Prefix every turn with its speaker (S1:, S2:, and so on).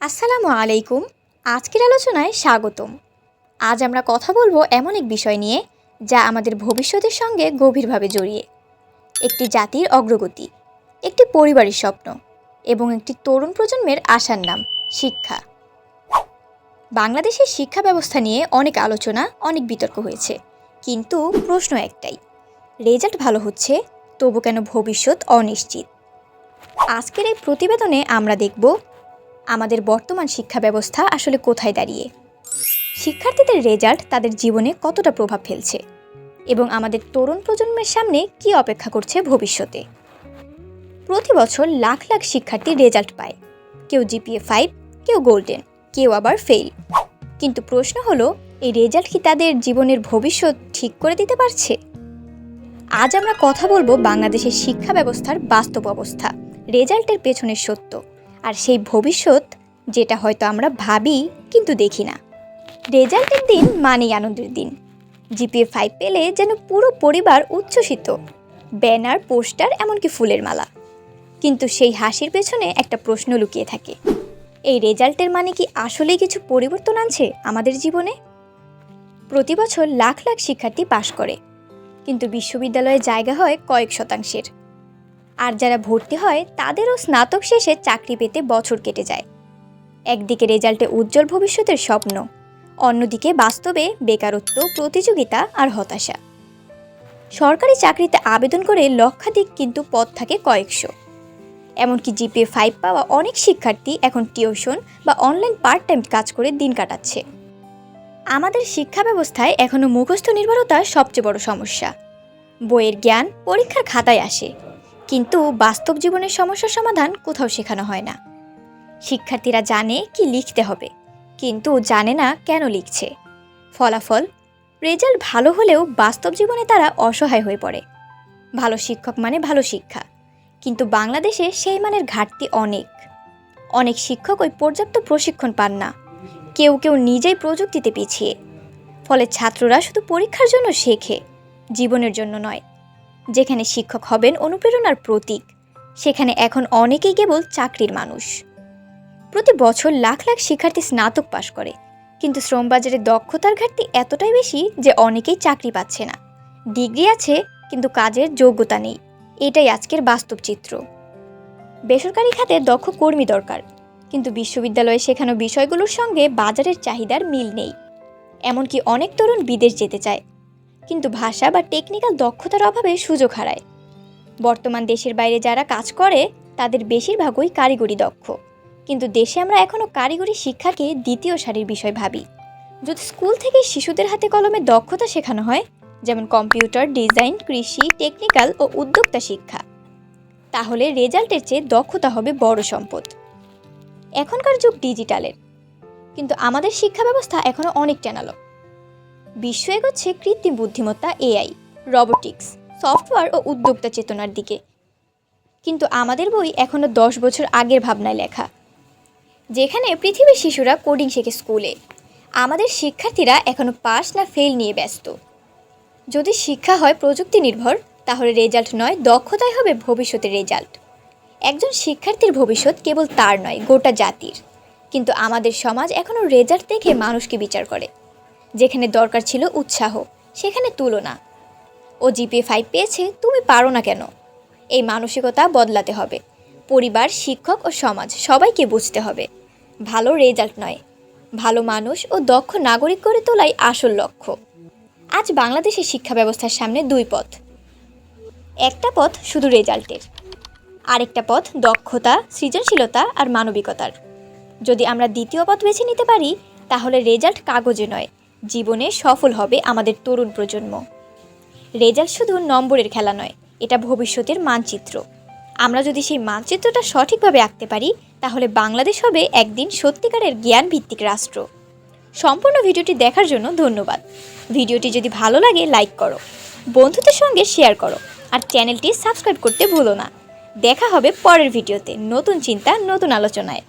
S1: আসসালামু আলাইকুম। আজকের আলোচনায় স্বাগতম। আজ আমরা কথা বলব এমন এক বিষয় নিয়ে যা আমাদের ভবিষ্যতের সঙ্গে গভীরভাবে জড়িয়ে। একটি জাতির অগ্রগতি, একটি পরিবারের স্বপ্ন এবং একটি তরুণ প্রজন্মের আশার নাম, শিক্ষা। বাংলাদেশের শিক্ষা ব্যবস্থা নিয়ে অনেক আলোচনা, অনেক বিতর্ক হয়েছে। কিন্তু প্রশ্ন একটাই, রেজাল্ট ভালো হচ্ছে, তবু কেন ভবিষ্যৎ অনিশ্চিত? আজকের এই প্রতিবেদনে আমরা দেখব আমাদের বর্তমান শিক্ষা ব্যবস্থা আসলে কোথায় দাঁড়িয়ে? শিক্ষার্থীদের রেজাল্ট তাদের জীবনে কতটা প্রভাব ফেলছে? এবং আমাদের তরুণ প্রজন্মের সামনে কি অপেক্ষা করছে ভবিষ্যতে? প্রতি বছর লাখ লাখ শিক্ষার্থী রেজাল্ট পায়। কেউ জিপিএ ফাইভ, কেউ গোল্ডেন, কেউ আবার ফেল কিন্তু প্রশ্ন হলো, এই রেজাল্ট কি তাদের জীবনের ভবিষ্যৎ ঠিক করে দিতে পারছে? আজ আমরা কথা বলব বাংলাদেশের শিক্ষা ব্যবস্থার বাস্তব অবস্থা, রেজাল্টের পেছনের সত্য। আর সেই ভবিষ্যৎ যেটা হয়তো আমরা ভাবি কিন্তু দেখি না। রেজাল্টের দিন মানেই আনন্দের দিন। জিপিএ ফাইভ পেলে যেন পুরো পরিবার উচ্ছ্বসিত। ব্যানার, পোস্টার, এমনকি ফুলের মালা। কিন্তু সেই হাসির পেছনে একটা প্রশ্ন লুকিয়ে থাকে। এই রেজাল্টের মানে কি আসলেই কিছু পরিবর্তন আনছে আমাদের জীবনে? প্রতি বছর লাখ লাখ শিক্ষার্থী পাশ করে। কিন্তু বিশ্ববিদ্যালয়ে জায়গা হয় কয়েক শতাংশের। আর যারা ভর্তি হয়, তাদেরও স্নাতক শেষে চাকরি পেতে বছর কেটে যায়। একদিকে রেজাল্টে উজ্জ্বল ভবিষ্যতের স্বপ্ন, অন্যদিকে বাস্তবে বেকারত্ব, প্রতিযোগিতা আর হতাশা। সরকারি চাকরিতে আবেদন করে লক্ষাধিক কিন্তু পদ থাকে কয়েকশো। এমনকি জিপিএ ফাইভ পাওয়া অনেক শিক্ষার্থী এখন টিউশন বা অনলাইন পার্ট টাইম কাজ করে দিন কাটাচ্ছে। আমাদের শিক্ষা ব্যবস্থায় এখনও মুখস্থ নির্ভরতা সবচেয়ে বড় সমস্যা। বইয়ের জ্ঞান পরীক্ষার খাতায় আসে। কিন্তু বাস্তব জীবনের সমস্যার সমাধান কোথাও শেখানো হয় না। শিক্ষার্থীরা জানে কি লিখতে হবে, কিন্তু জানে না কেন লিখছে। ফলাফল, রেজাল্ট ভালো হলেও বাস্তব জীবনে তারা অসহায় হয়ে পড়ে। ভালো শিক্ষক মানে ভালো শিক্ষা, কিন্তু বাংলাদেশে সেই মানের ঘাটতি অনেক। অনেক শিক্ষক ওই পর্যাপ্ত প্রশিক্ষণ পান না। কেউ কেউ নিজেই প্রযুক্তিতে পিছিয়ে। ফলে ছাত্ররা শুধু পরীক্ষার জন্য শেখে, জীবনের জন্য নয়। যেখানে শিক্ষক হবেন অনুপ্রেরণার প্রতীক, সেখানে এখন অনেকেই কেবল চাকরির মানুষ। প্রতি বছর লাখ লাখ শিক্ষার্থী স্নাতক পাশ করে, কিন্তু শ্রমবাজারে দক্ষতার ঘাটতি এতটাই বেশি যে অনেকেই চাকরি পাচ্ছে না। ডিগ্রি আছে, কিন্তু কাজের যোগ্যতা নেই। এটাই আজকের বাস্তব চিত্র। বেসরকারি খাতে দক্ষ কর্মী দরকার, কিন্তু বিশ্ববিদ্যালয়ে শেখানো বিষয়গুলোর সঙ্গে বাজারের চাহিদার মিল নেই। এমনকি অনেক তরুণ বিদেশ যেতে চায় কিন্তু ভাষা বা টেকনিক্যাল দক্ষতার অভাবে সুযোগ হারায়। বর্তমান দেশের বাইরে যারা কাজ করে, তাদের বেশিরভাগই কারিগরি দক্ষ। কিন্তু দেশে আমরা এখনও কারিগরি শিক্ষাকে দ্বিতীয় সারির বিষয় ভাবি। যদি স্কুল থেকে শিশুদের হাতে কলমে দক্ষতা শেখানো হয়, যেমন কম্পিউটার, ডিজাইন, কৃষি টেকনিক্যাল ও উদ্যোক্তা শিক্ষা, তাহলে রেজাল্টের চেয়ে দক্ষতা হবে বড় সম্পদ। এখনকার যুগ ডিজিটালের। কিন্তু আমাদের শিক্ষা ব্যবস্থা এখনও অনেক টেনালো বিশ্ব এগোচ্ছে কৃত্রিম বুদ্ধিমত্তা এআই, রবোটিক্স, সফটওয়্যার ও উদ্যোক্তা চেতনার দিকে। কিন্তু আমাদের বই এখনও দশ বছর আগের ভাবনায় লেখা। যেখানে পৃথিবীর শিশুরা কোডিং শেখে স্কুলে। আমাদের শিক্ষার্থীরা এখনও পাস না ফেল নিয়ে ব্যস্ত। যদি শিক্ষা হয় প্রযুক্তি নির্ভর তাহলে রেজাল্ট নয়, দক্ষতাই হবে ভবিষ্যতের রেজাল্ট। একজন শিক্ষার্থীর ভবিষ্যৎ কেবল তার নয়, গোটা জাতির। কিন্তু আমাদের সমাজ এখনও রেজাল্ট দেখে মানুষকে বিচার করে। যেখানে দরকার ছিল উৎসাহ, সেখানে তুলনা। ও জিপিএ ফাইভ পেয়েছে, তুমি পারো না কেন? এই মানসিকতা বদলাতে হবে। পরিবার, শিক্ষক ও সমাজ, সবাইকে বুঝতে হবে। ভালো রেজাল্ট নয়। ভালো মানুষ ও দক্ষ নাগরিক করে তোলাই আসল লক্ষ্য। আজ বাংলাদেশের শিক্ষা ব্যবস্থার সামনে দুই পথ। একটা পথ শুধু রেজাল্টের আরেকটা পথ দক্ষতা, সৃজনশীলতা আর মানবিকতার। যদি আমরা দ্বিতীয় পথ বেছে নিতে পারি, তাহলে রেজাল্ট কাগজে নয় জীবনে সফল হবে আমাদের তরুণ প্রজন্ম। রেজাল্ট শুধু নম্বরের খেলা নয়, এটা ভবিষ্যতের মানচিত্র। আমরা যদি সেই মানচিত্রটা সঠিকভাবে আঁকতে পারি, তাহলে বাংলাদেশ হবে একদিন সত্যিকারের জ্ঞান ভিত্তিক রাষ্ট্র। সম্পূর্ণ ভিডিওটি দেখার জন্য ধন্যবাদ। ভিডিওটি যদি ভালো লাগে, লাইক করো, বন্ধুদের সঙ্গে শেয়ার করো, আর চ্যানেলটি সাবস্ক্রাইব করতে ভুলো না। দেখা হবে পরের ভিডিওতে নতুন চিন্তা, নতুন আলোচনায়।